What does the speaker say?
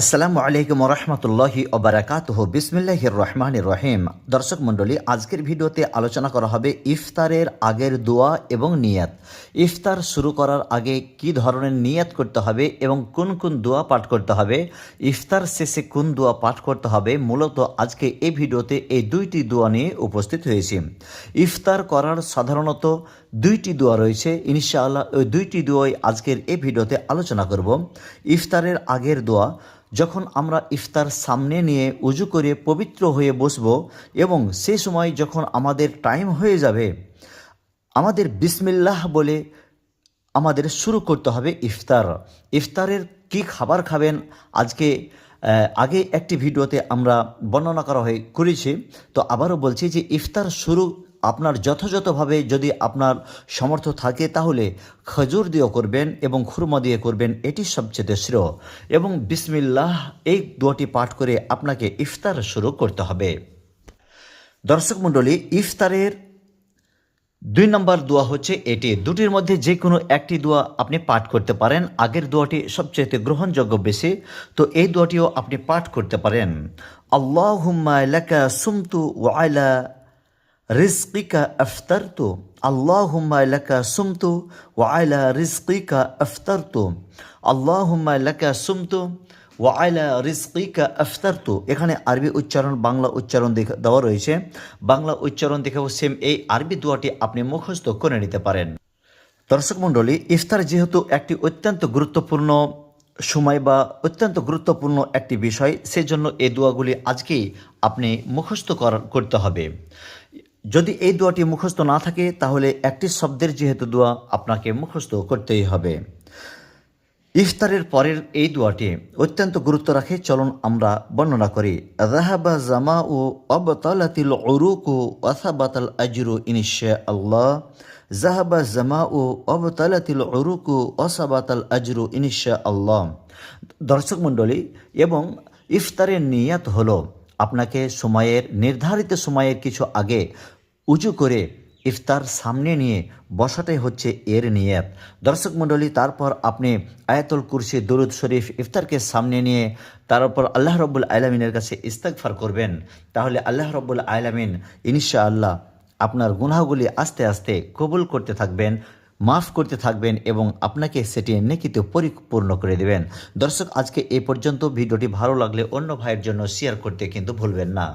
আসসালামু আলাইকুম রহমতুল্লাহি ওবরাকাতহ। বিসমিল্লাহির রহমান রহিম। দর্শক মণ্ডলী, আজকের ভিডিওতে আলোচনা করা হবে ইফতারের আগের দোয়া এবং নিয়াত। ইফতার শুরু করার আগে কি ধরনের নিয়াত করতে হবে এবং কোন কোন দোয়া পাঠ করতে হবে? ইফতার শেষে কোন দোয়া পাঠ করতে হবে? মূলত আজকে এই ভিডিওতে এই দুইটি দোয়া নিয়ে উপস্থিত হয়েছি। ইফতার করার সাধারণত দুইটি দোয়া রয়েছে। ইনশাআল্লাহ ওই দুইটি দোয়াই আজকের এই ভিডিওতে আলোচনা করব। ইফতারের আগের দোয়া যখন আমরা ইফতার সামনে নিয়ে উজু করে পবিত্র হয়ে বসব এবং সেই সময় যখন আমাদের টাইম হয়ে যাবে, আমাদের বিসমিল্লাহ বলে আমাদের শুরু করতে হবে ইফতার। ইফতারের কি খাবার খাবেন? আজকে আগে একটি ভিডিওতে আমরা বর্ণনা করা হয়ে করেছি। তো আবারও বলছি যে ইফতার শুরু আপনার যথাযথভাবে যদি আপনার সমর্থ থাকে, তাহলে খজুর দিয়ে করবেন এবং খুরমা দিয়ে করবেন, এটি সবচেয়ে শ্রেয়। এবং বিসমিল্লাহ, এই দোয়াটি পাঠ করে আপনাকে ইফতার শুরু করতে হবে। দর্শক মণ্ডলী, ইফতারের দুই নম্বর দোয়া হচ্ছে এটি। দুটির মধ্যে যে কোনো একটি দোয়া আপনি পাঠ করতে পারেন। আগের দোয়াটি সবচেয়ে গ্রহণযোগ্য বেশি। তো এই দোয়াটিও আপনি পাঠ করতে পারেন। আল্লাহ হুম্মা লাকা সুমতু ওয়াইলা রিজকিকা আফতারতু, আল্লাহুম্মা লাকা সুমতু ওয়াইলা রিজকিকা আফতারতু, আল্লাহুম্মা লাকা সুমতু ওয়াইলা রিজকিকা আফতারতু। এখানে আরবি উচ্চারণ, বাংলা উচ্চারণ দেওয়া রয়েছে। বাংলা উচ্চারণ দেখেও সেম এই আরবি দোয়াটি আপনি মুখস্থ করে নিতে পারেন। দর্শক মণ্ডলী, ইফতার যেহেতু একটি অত্যন্ত গুরুত্বপূর্ণ সময় বা অত্যন্ত গুরুত্বপূর্ণ একটি বিষয়, সেজন্য এই দোয়াগুলি আজকেই আপনি মুখস্থ করা- করতে হবে। যদি এই দোয়াটি মুখস্থ না থাকে, তাহলে একটি শব্দের যেহেতু দোয়া আপনাকে মুখস্থ করতেই হবে। ইফতারের পরের এই দোয়াটি অত্যন্ত গুরুত্ব রাখে, চলুন আমরা বর্ণনা করি। রাহাবা জামা ও অবতালাতিল অরুকু ওয়াসাবাতাল আজরু ইনিশা আল্লাহ জাহাবা জামা ও অবতালাতিল অরুকু ওয়াসাবাতাল আজরু ইনিশা আল্লাহ দর্শক মণ্ডলী, এবং ইফতারের নিয়াত হলো আপনাকে সময়ের, নির্ধারিত সময়ের কিছু আগে উঁচু করে ইফতার সামনে নিয়ে বসাটাই হচ্ছে এর নিয়ত। দর্শক মণ্ডলী, তারপর আপনি আয়াতুল কুরসি, দরুদ শরীফ ইফতারকে সামনে নিয়ে তার উপর আল্লাহ রব্বুল আলমিনের কাছে ইস্তেকফার করবেন, তাহলে আল্লাহ রব্বুল আলমিন ইনশা আল্লাহ আপনার গুনাহগুলি আস্তে আস্তে কবুল করতে থাকবেন। মাফ করতে থাকবেন এবং আপনাকে সেটি নেকিতে পরিপূর্ণ করে দেবেন। দর্শক, আজকে এ পর্যন্ত ভিডিওটি ভালো লাগলে অন্য ভাইয়ের জন্য শেয়ার করতে কিন্তু ভুলবেন না।